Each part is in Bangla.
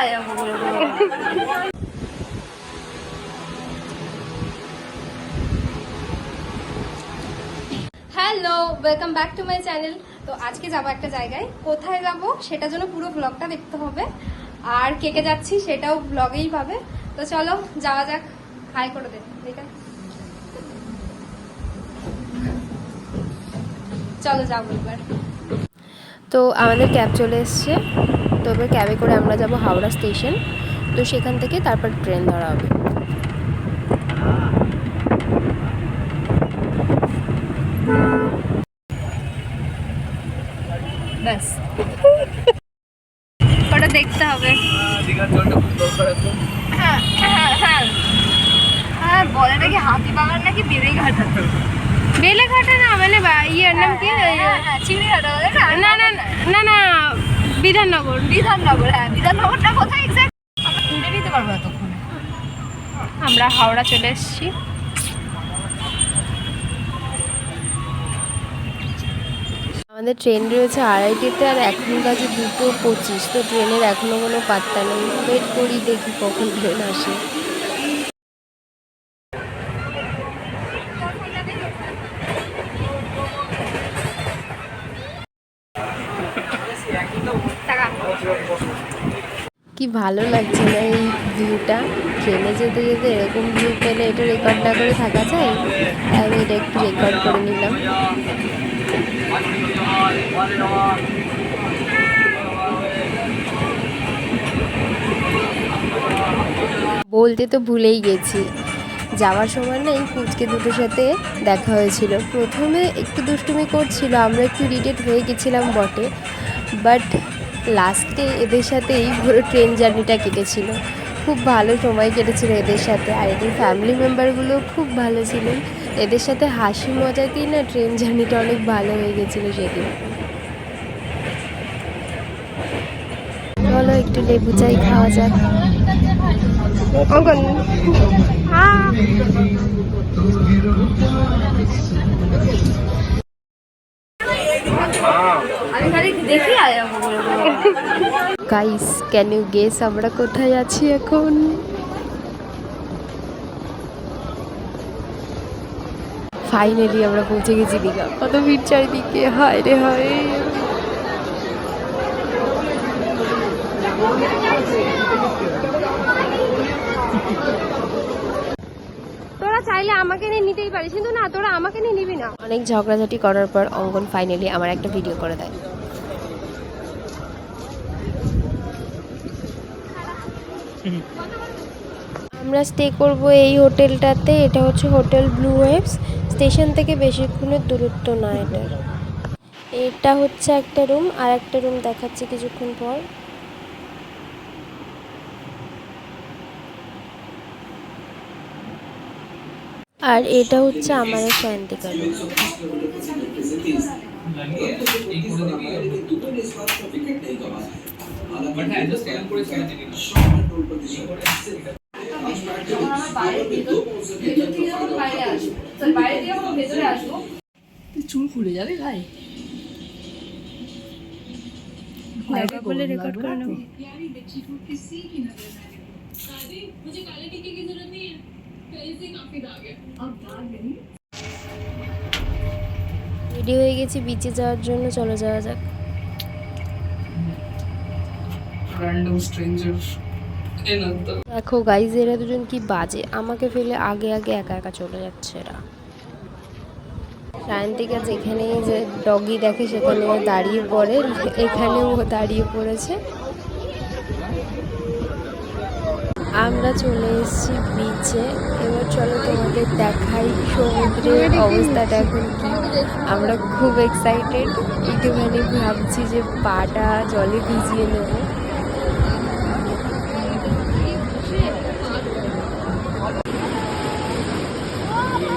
Hello welcome back to my channel তো আজকে যাব একটা জায়গায়। কোথায় যাব সেটার জন্য পুরো ব্লগটা দেখতে হবে। আর কে কে যাচ্ছি সেটাও ব্লগেই পাবে। তো চলো, যাওয়া যাক। হাই করে দে চলো যাব এবার। তো আমাদের ক্যাব চলে এসছে। তো এবার ক্যাবে করে আমরা যাব হাওড়া স্টেশন। তো সেখান থেকে তারপর ট্রেন ধরা হবে। ব্যাস। ওটা দেখতে হবে। হ্যাঁ হ্যাঁ হ্যাঁ। হ্যাঁ বলে নাকি হাতি বাগান নাকি বেড়েঘাটা বেলেঘাটা না মানে ইয়ের নাম কি? চিংড়িঘাটা বিধাননগর বিধাননগর হ্যাঁ বিধাননগরটা কোথায় এক্স্যাক্ট আমরা ঘুরে নিতে পারব এতক্ষণে। আমরা হাওড়া চলে এসেছি। আমাদের ট্রেন রয়েছে আড়াইটিতে আর এখন কাছে দুটো পঁচিশ। তো ট্রেনের এখনও কোনো পাত্তা নেই। ওয়েট করি দেখি কখন ট্রেন আসে। কি ভালো লাগছে না এই ভিউটা ট্রেনে যেতে যেতে এরকম ভিউ পেলে এটা রেকর্ড না করে থাকা যায়? আমি এটা একটু রেকর্ড করে নিলাম। বলতে তো ভুলেই গেছি। যাওয়ার সময় না এই দুটোর সাথে দেখা হয়েছিল। প্রথমে একটু দুষ্টুমি করছিল, আমরা একটু ইরিটেট হয়ে গেছিলাম বটে। বাট লাস্টে এদের সাথেই পুরো ট্রেন জার্নিটা কেটেছিল। খুব ভালো সময় কেটেছিল এদের সাথে। আর এদের ফ্যামিলি মেম্বারগুলো খুব ভালো ছিলেন। এদের সাথে হাসি মজাতেই না ট্রেন জার্নিটা অনেক ভালো হয়ে গেছিল সেদিন। চলো একটু লেবু চাই খাওয়া যাক। দেখি আয়। গাইস ক্যান ইউ গেস আমরা কোথায় আছি এখন? ফাইনালি আমরা পৌঁছে গেছি দীঘা। কত ভিড় চারিদিকে হায় রে হায়। তোরা চাইলে আমাকে নিয়ে নিতেই পারিস কিন্তু না তোরা আমাকে নিয়ে নিবি না। অনেক ঝগড়াঝাটি করার পর অঙ্গন ফাইনালি আমার একটা ভিডিও করে দেয়। আমরা স্টে করব এই হোটেলটাতে, এটা হচ্ছে হোটেল ব্লু ওয়েভস স্টেশন থেকে বেশিক্ষণের দূরত্ব না এটা এটা হচ্ছে একটা রুম আর একটা রুম দেখাচ্ছি কিছুক্ষণ পর। আর এটা হচ্ছে আমার শান্তিকার রুম চুল খুলে ভাই রেডি হয়ে গেছি বিচে যাওয়ার জন্য। চলো যাওয়া যাক। স্ট্রেঞ্জার দেখো গাইজ এরা দুজন কি বাজে? আমাকে ফেলে আগে আগে একা একা চলে যাচ্ছে এরা। সায়ন্তিকা যেখানেই যে ডগি দেখে, সেখানে ও দাঁড়িয়ে পড়ে, এখানেও ও দাঁড়িয়ে পড়েছে। আমরা চলে এসেছি বিচে এবার চলো তোমাদের দেখাই সমুদ্রের অবস্থাটা এখন কি। আমরা খুব এক্সাইটেড একটুখানি ভাবছি যে পাটা জলে ভিজিয়ে নেব।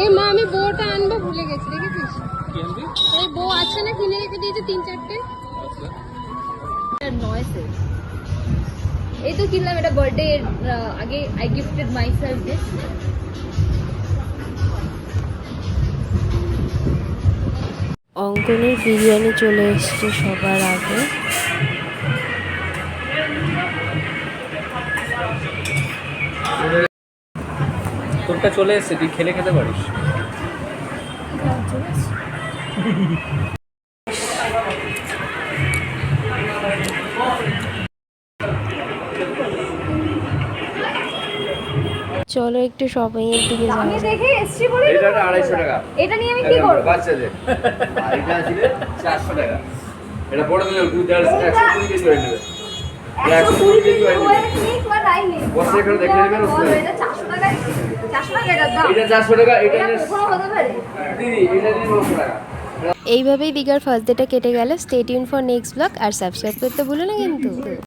এই মা আমি বউটা আনব ভুলে গেছি দেখেছিস? এই বউ আছে না কিনে রেখে দিয়েছে তিন চারটে। নয়েসে এই তো কিনলাম এটা বার্থডে এর আগে I gifted myself this অঙ্কনের বিরিয়ানি চলে এসছে সবার আগে। তোরটা চলে এসছে তুই খেলে খেতে পারিস। চলো একটু শপিং এর দিকে যাওয়া আমি। দেখে এসছি বলে এটা আড়াইশো টাকা। এটা নিয়ে আমি কি করব? বাচ্চাদের। এটা ছিল চারশো টাকা। এটা বড় দিলে দুই দেড় একশো কুড়ি কেজি হয়ে নেবে। এটা একশো কুড়ি কেজি হয়ে নেবে। বস্তা এখানে দেখে নেবেন ওখানে। এটা 400 টাকায় 400 টাকা এটার দাম এটা চারশো টাকা এটা এটা নিয়ে- কখনো হতে পারে। দিদি এটা নিয়ে নশো টাকা। এইভাবেই দীঘার ফার্স্ট ডেটা কেটে গেল। স্টেট ইউন ফর নেক্সট ব্লক আর সাবস্ক্রাইব করতে ভুলো না কিন্তু।